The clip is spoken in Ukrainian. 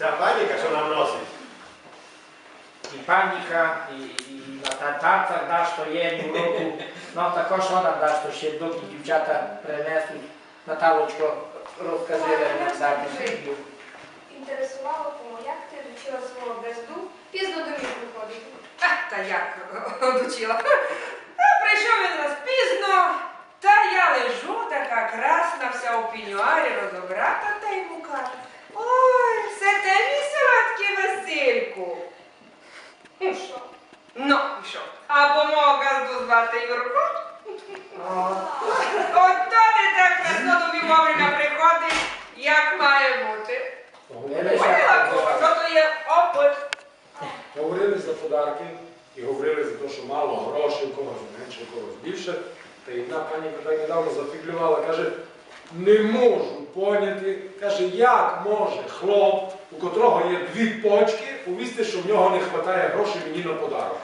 La panica sono amnosis. І паніка, і, і та, тата дасть, що є в руку. Ну також вона дасть, що ще доки дівчата принесуть. Наталочко, розкажи нам далі. Інтересувало, кому як ти вчила свого безду, пізно до мій приходить. А, та як одучила. Прийшов він нас пізно, та я лежу, така красна, вся у пінюарі розобрата, та й мука. Ну, і що? Або мого газду звати Юрко? От то не так на тобі вовремя приходить, як має бути. Поняла, кого? Що то є опит? Говорили за подарки і говорили за те, що мало грошей, у когось менше, когось більше. Та й одна пані так недавно зафіглювала, каже, не можу поняти, каже, як може хлоп, у котрого є дві почки, увісти, що в нього не вистачає грошей мені на подарок.